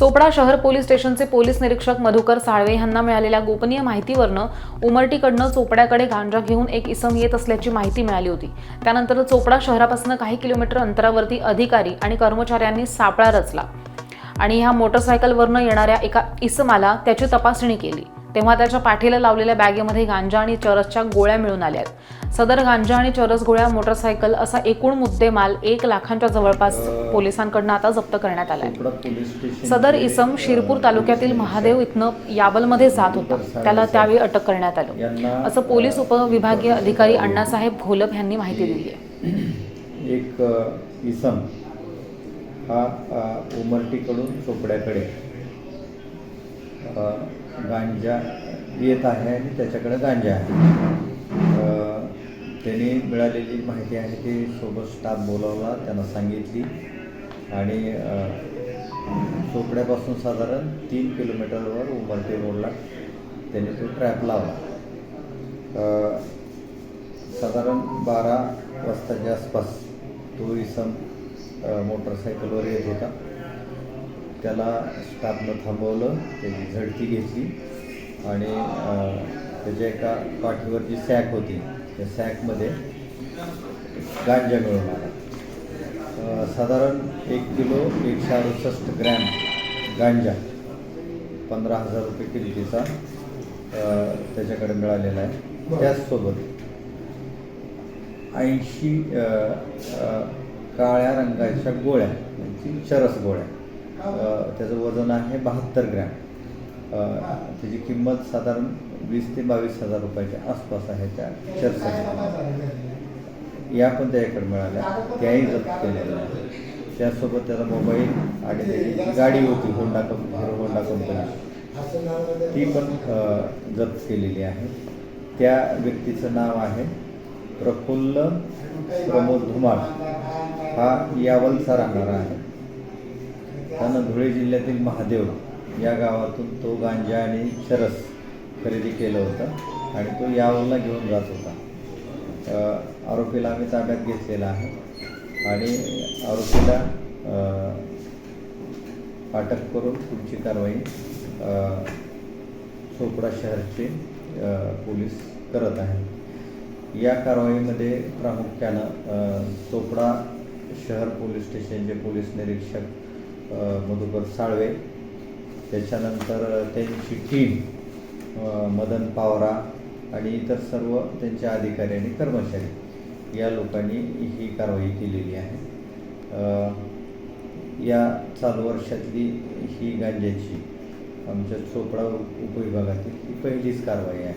चोपडा शहर पोलीस स्टेशनचे पोलीस निरीक्षक मधुकर साळवे यांना मिळालेल्या गोपनीय माहितीवरनं उमरटीकडनं चोपड्याकडे गांजा घेऊन एक इसम येत असल्याची माहिती मिळाली होती. त्यानंतर चोपडा शहरापासून काही किलोमीटर अंतरावरती अधिकारी आणि कर्मचाऱ्यांनी सापळा रचला आणि ह्या मोटरसायकलवरनं येणाऱ्या एका इसमाला त्याची तपासणी केली. तेव्हा त्याच्या पाठीला लावलेल्या बॅगेमध्ये गांजा आणि चरसच्या गोळ्या मिळून आल्या आहेत. सदर गांजा आणि चरस गोळ्या मोटरसायकल असा एकूण मुद्देमाल एक लाखांच्या जवळपास पोलिसांकडनं आता जप्त करण्यात आलाय सदर इसम शिरपूर तालुक्यातील महादेव इथनं यावलमध्ये जात होता. त्याला त्यावेळी अटक करण्यात आलं. असं पोलीस उपविभागीय अधिकारी अण्णासाहेब घोलप यांनी माहिती दिली आहे. एक इसम हा उमरटीकडून चोपड्याकडे गांजा येत आहे आणि त्याच्याकडे गांजा आहे. अ, त्यांनी मिळालेली माहिती आहे ती सोबत स्टाफ बोलावला त्यांना सांगितली. आणि चोपड्यापासून साधारण तीन किलोमीटरवर उमरटी रोडला त्यांनी तो ट्रॅप लावला. साधारण बारा वाजताच्या आसपास तो इसम मोटरसायकलवर येत होता. त्याला स्टाफनं थांबवलं त्याची झडती घेतली आणि त्याच्या एका पाठीवरची सॅक होती. त्या सॅकमध्ये गांजा मिळून आला. साधारण एक किलो एकशे अडुसष्ट ग्रॅम गांजा पंधरा हजार रुपये किमतीचा त्याच्याकडे मिळालेला आहे. त्याचसोबत ऐंशी काळ्या रंगाच्या गोळ्या म्हणजे चरस गोळ्या. त्याचं वजन आहे बहात्तर ग्रॅम. त्याची किंमत साधारण वीस ते बावीस हजार रुपयाच्या आसपास आहे त्या चर्चा या पण त्याच्याकडे मिळाल्या. त्याही जप्त केलेल्या आहेत. त्यासोबत त्याचा मोबाईल आणि त्याची गाडी होती होंडा कंप हिरो होंडा कंपनी ती पण जप्त केलेली आहे. त्या व्यक्तीचं नाव आहे प्रफुल्ल प्रमोद धुमाळ. हा यावलचा राहणारा आहे. त्यानं धुळे जिल्ह्यातील महादेव या गावातून तो गांजा आणि चरस खरेदी केलं होतं आणि तो यावरला घेऊन जात होता. आरोपीला आम्ही ताब्यात घेतलेला आहे आणि आरोपीला अटक करून पुढची कारवाई चोपडा शहरचे पोलीस करत आहेत. या कारवाईमध्ये प्रामुख्यानं चोपडा शहर पोलीस स्टेशनचे पोलीस निरीक्षक मधुकर साळवे. त्याच्यानंतर त्यांची टीम मदन पावरा आणि इतर सर्व त्यांच्या अधिकारी आणि कर्मचारी या लोकांनी ही कारवाई केलेली आहे. या चालू वर्षातली ही गांज्याची आमच्या चोपडा उपविभागातील ही पहिलीच कारवाई आहे.